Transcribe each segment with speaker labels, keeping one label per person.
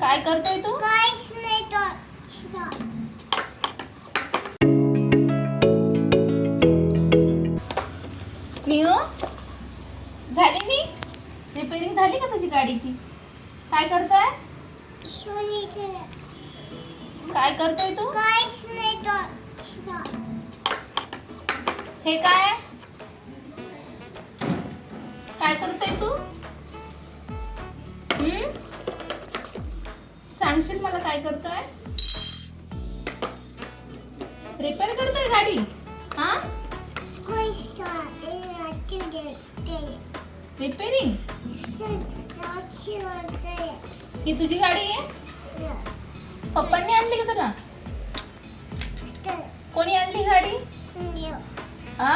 Speaker 1: काय करतोय तू?
Speaker 2: काहीच नाही
Speaker 1: मिहो झाली नी? रिपेअरिंग झाली का तुझी गाडीची? काय करतोय? काय करतोय तू?
Speaker 2: काहीच नाही तर
Speaker 1: हे काय? काय करतोय तू? मला काय करतोय? रिपेअर करतोय गाडी हा? रिपेअरिंग ही तुझी गाडी आहे? पप्पांनी आणली का तुला? कोणी आणली गाडी हा?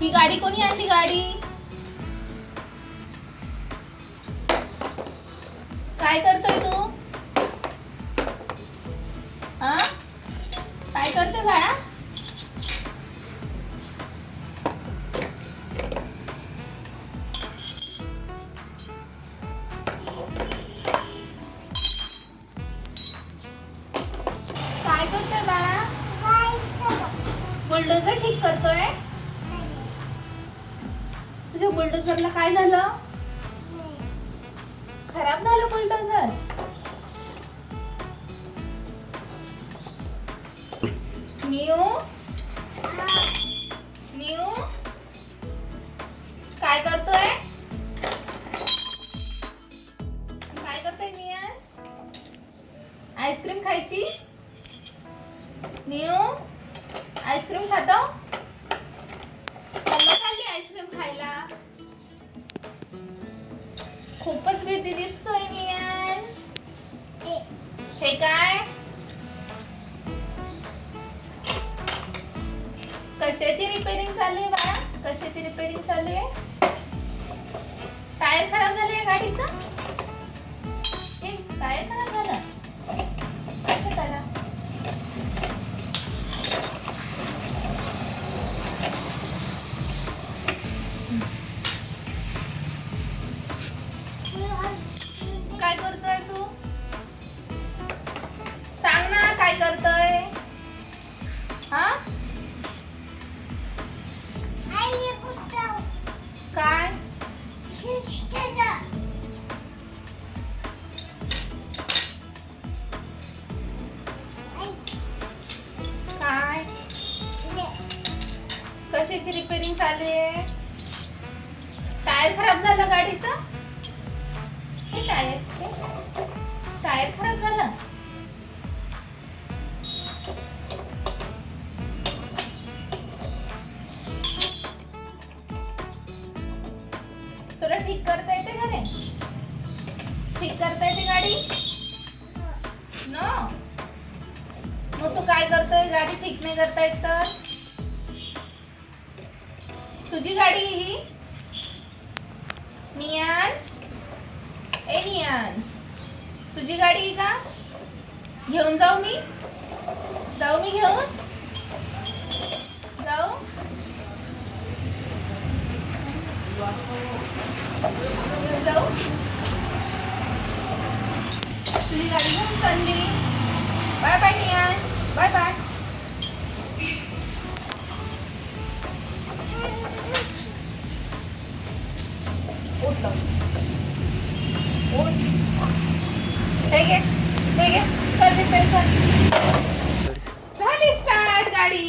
Speaker 1: ही गाडी कोणी आणली गाडी? काय करतोय तू? काय करतोय बाळा? काय करतोय बाळा? बुलडोझर ठीक करतोय? तुझ्या बुलडोझरला काय झालं? न्यू. काय करतोय? काय करतोय मिया आईस्क्रीम खायची? न्यू. आईस्क्रीम खातो? खाली आईस्क्रीम खायला. खूपच बिझी दिसतोय नियाश हे काय? कशाची रिपेरिंग चालू आहे बाळा? कशाची रिपेरिंग चालू आहे? टायर खराब झाले गाडीचा? टायर खराब झाला. कसं करा? काय करतोय तू? सांग ना काय करतोय? कशाची रिपेअरिंग चालू आहे? टायर खराब झालं गाडीचं? हे टायर हे टायर खराब झालं? तुला ठीक करता येते का रे ठीक करता येते गाडी? नो मग तू काय करतोय? गाडी ठीक नाही करता येत तर? तुझी गाडी आहे ही? नियाज? ए नियांश तुझी गाडी आहे का? घेऊन जाऊ मी? जाऊ मी घेऊन? जाऊ? जाऊ? तुझी गाडी घेऊन चालली. Bye bye Niyansh bye bye. म्हटलं झाली स्टार्ट गाडी.